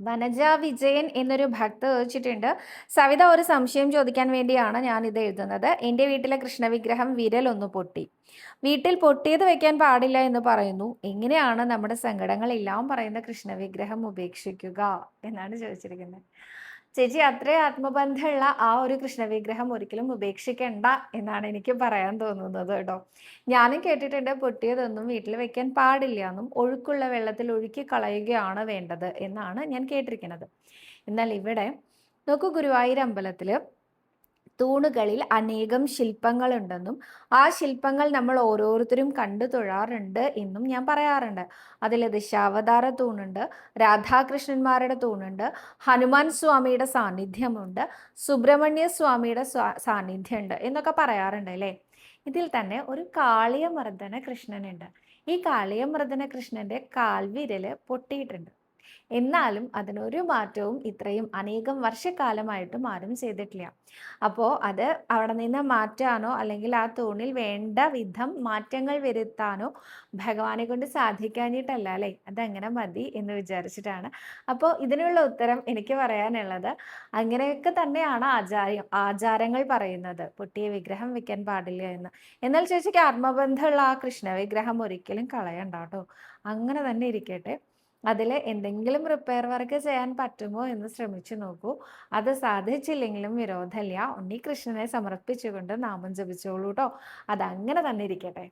വനജ വിജയൻ എന്നൊരു ഭക്ത ചോദിച്ചിട്ടുണ്ട്. സവിത ഒരു സംശയം ചോദിക്കാൻ വേണ്ടിയാണ് ഞാൻ ഇത് എഴുതുന്നത്. എന്റെ വീട്ടിലെ കൃഷ്ണവിഗ്രഹം വിരൽ ഒന്ന് പൊട്ടി. വീട്ടിൽ പൊട്ടിയത് വെക്കാൻ പാടില്ല എന്ന് പറയുന്നു. എങ്ങനെയാണ് നമ്മുടെ സങ്കടങ്ങളെല്ലാം പറയുന്ന കൃഷ്ണവിഗ്രഹം ഉപേക്ഷിക്കുക? എന്നാണ് ചോദിച്ചിരിക്കുന്നത്. ചേച്ചി അത്രയും ആത്മബന്ധമുള്ള ആ ഒരു കൃഷ്ണവിഗ്രഹം ഒരിക്കലും ഉപേക്ഷിക്കണ്ട എന്നാണ് എനിക്ക് പറയാൻ തോന്നുന്നത് കേട്ടോ. ഞാനും കേട്ടിട്ടുണ്ട് പൊട്ടിയതൊന്നും വീട്ടിൽ വെക്കാൻ പാടില്ല എന്നും ഒഴുക്കുള്ള വെള്ളത്തിൽ ഒഴുക്കി കളയുകയാണ് വേണ്ടത് എന്നാണ് ഞാൻ കേട്ടിരിക്കുന്നത്. എന്നാൽ ഇവിടെ നോക്കൂ ഗുരുവായൂർ അമ്പലത്തിൽ തൂണുകളിൽ അനേകം ശില്പങ്ങളുണ്ടെന്നും ആ ശില്പങ്ങൾ നമ്മൾ ഓരോരുത്തരും കണ്ടു തൊഴാറുണ്ട് എന്നും ഞാൻ പറയാറുണ്ട്. അതിൽ ദശാവതാര തൂണുണ്ട് രാധാകൃഷ്ണന്മാരുടെ തൂണുണ്ട് ഹനുമാൻ സ്വാമിയുടെ സാന്നിധ്യമുണ്ട് സുബ്രഹ്മണ്യ സ്വാമിയുടെ സാന്നിധ്യമുണ്ട് എന്നൊക്കെ പറയാറുണ്ട് അല്ലേ? ഇതിൽ തന്നെ ഒരു കാളിയമർദ്ദന കൃഷ്ണനുണ്ട്. ഈ കാളിയമർദ്ദന കൃഷ്ണന്റെ കാൽവിരൽ പൊട്ടിയിട്ടുണ്ട്. എന്നാലും അതിനൊരു മാറ്റവും ഇത്രയും അനേകം വർഷക്കാലമായിട്ടും ആരും ചെയ്തിട്ടില്ല. അപ്പോൾ അത് അവിടെ നിന്ന് മാറ്റാനോ അല്ലെങ്കിൽ ആ തൂണിൽ വേണ്ട വിധം മാറ്റങ്ങൾ വരുത്താനോ ഭഗവാനെ കൊണ്ട് സാധിക്കാഞ്ഞിട്ടല്ല അല്ലേ? അതങ്ങനെ മതി എന്ന് വിചാരിച്ചിട്ടാണ്. അപ്പോൾ ഇതിനുള്ള ഉത്തരം എനിക്ക് പറയാനുള്ളത് അങ്ങനെയൊക്കെ തന്നെയാണ് ആചാരം ആചാരങ്ങൾ പറയുന്നത്. പൊട്ടിയ വിഗ്രഹം വെക്കാൻ പാടില്ല എന്ന്. എന്നാൽ ചേച്ചിക്ക് ആത്മബന്ധമുള്ള ആ കൃഷ്ണ വിഗ്രഹം ഒരിക്കലും കളയണ്ട കേട്ടോ. അങ്ങനെ തന്നെ ഇരിക്കട്ടെ. അതിൽ എന്തെങ്കിലും റിപ്പയർ വർക്ക് ചെയ്യാൻ പറ്റുമോ എന്ന് ശ്രമിച്ചു നോക്കൂ. അത് സാധിച്ചില്ലെങ്കിലും വിരോധമില്ല. ഉണ്ണി കൃഷ്ണനെ സമർപ്പിച്ചുകൊണ്ട് നാമം ജപിച്ചോളൂ കേട്ടോ അതങ്ങനെ തന്നെ ഇരിക്കട്ടെ.